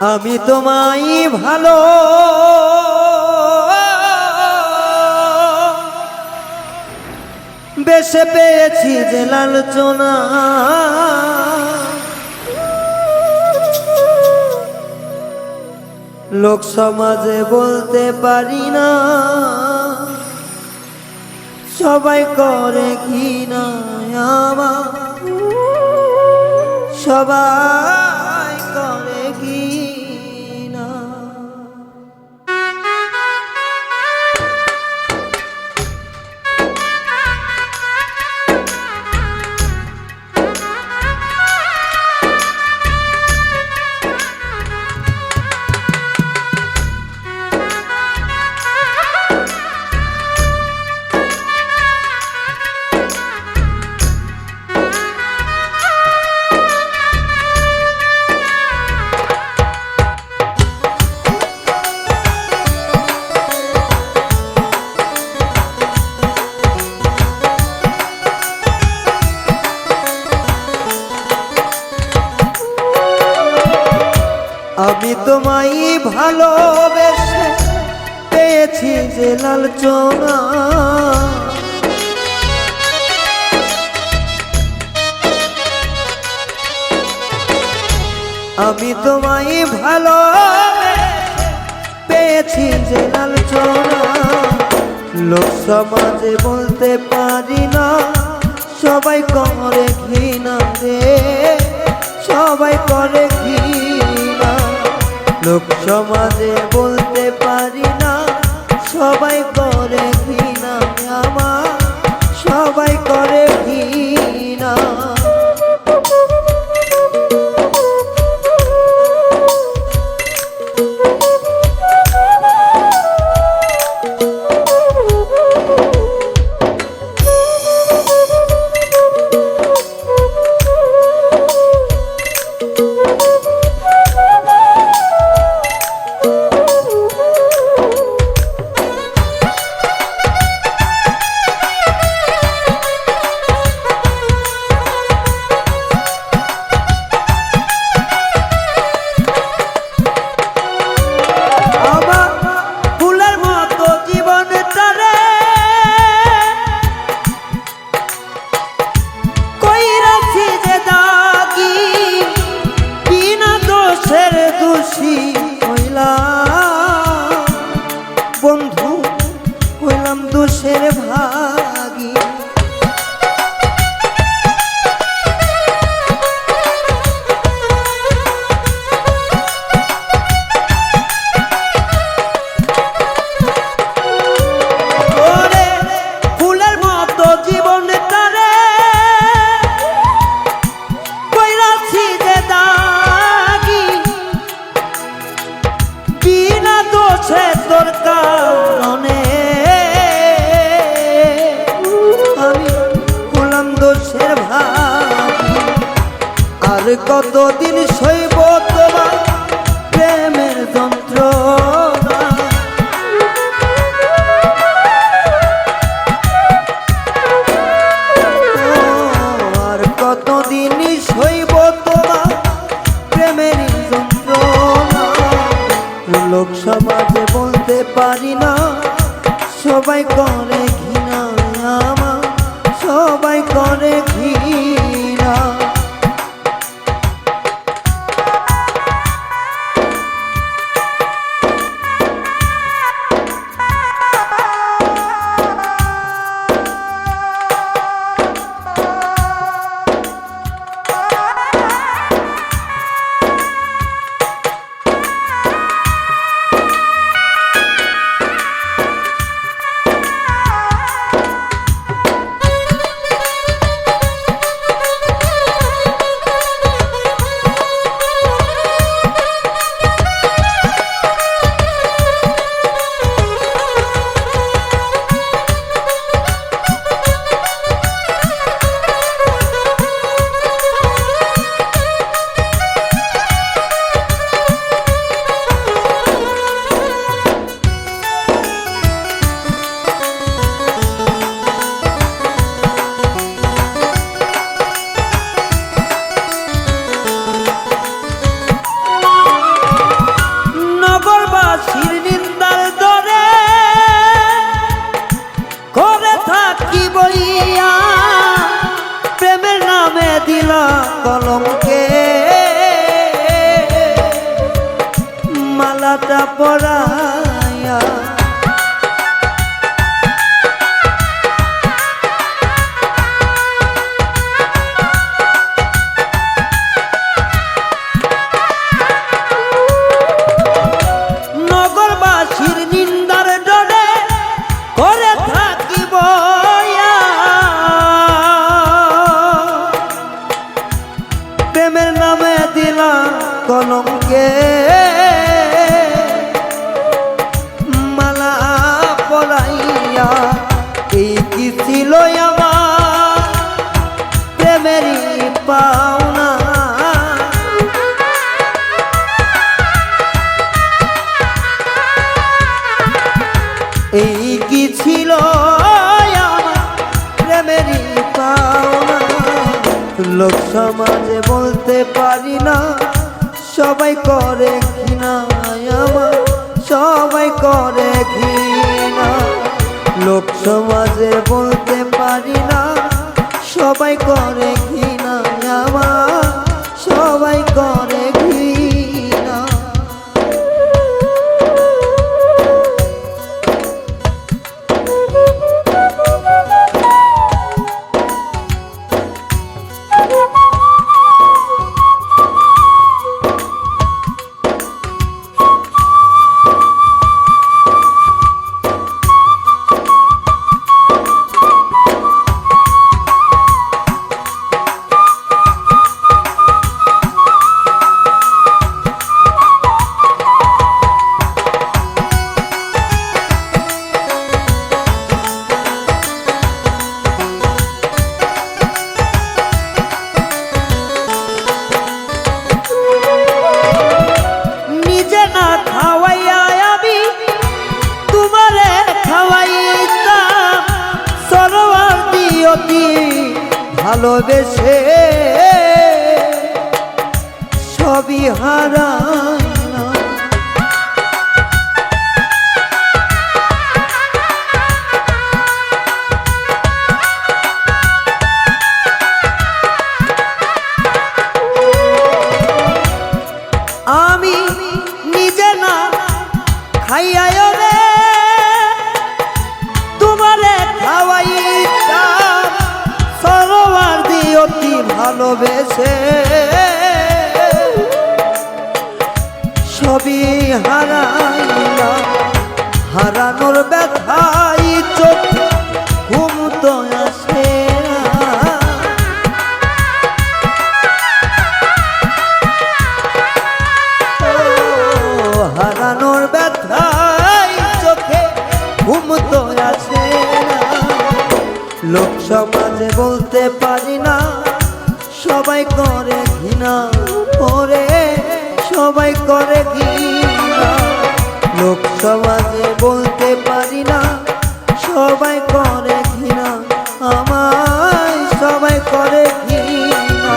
আমি তোমায় ভালো বেশে পেয়েছি যে লালচনা লোক সমাজে বলতে পারি না, সবাই করে কি না আমার। সবাই আমি তোমায় ভালোবেসে পেয়েছি যে লাল লালচনা আমি তোমায় ভালো পেয়েছি যে লাল লালচনা লোক সমাজে বলতে পারি না, সবাই করে ঘৃণা রে, সবাই করে ঘৃণা। লোক সমাজে বলতে পারি না সবাই করে do chi আর কতদিন সইব তোমার পরা লোক সমাজে বলতে পারি না। সবাই করে কিনা আমার, সবাই করে ঘৃণা। লোক সমাজে বলতে পারি না, সবাই করে ভালোবেসে সবই হারাইলাম ভালোবেসে। সবই হারাইলাম হারানোর ব্যথাই চোখ ঘুম তো আসে হারানোর ব্যথাই চোখে ঘুম তো আসে লোক সমাজে বলতে পারি না করে ঘৃণা সবাই করে ঘৃণা। লোক সমাজে বলতে পারি না, সবাই করে ঘৃণা। আমায় সবাই করে ঘৃণা।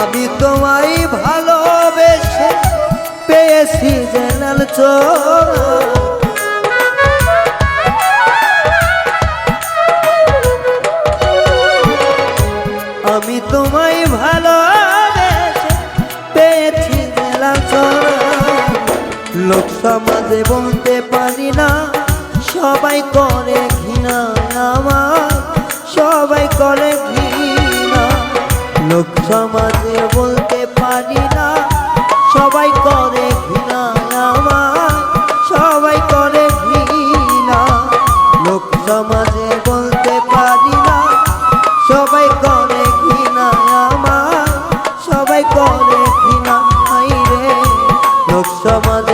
আমি তোমায় ভালোবেসে পেয়েছি জেনাল চোরা। সমাজে বলতে পারি না। সবাই করে ঘৃণা আমার, সবাই করে ঘৃণা। লোক সমাজে বলতে পারি না, সবাই করে ঘৃণা আমার, সবাই করে ঘৃণা। লোক সমাজে বলতে পারি না, সবাই করে ঘৃণা আমার, সবাই করে ঘৃণা লোক সমাজে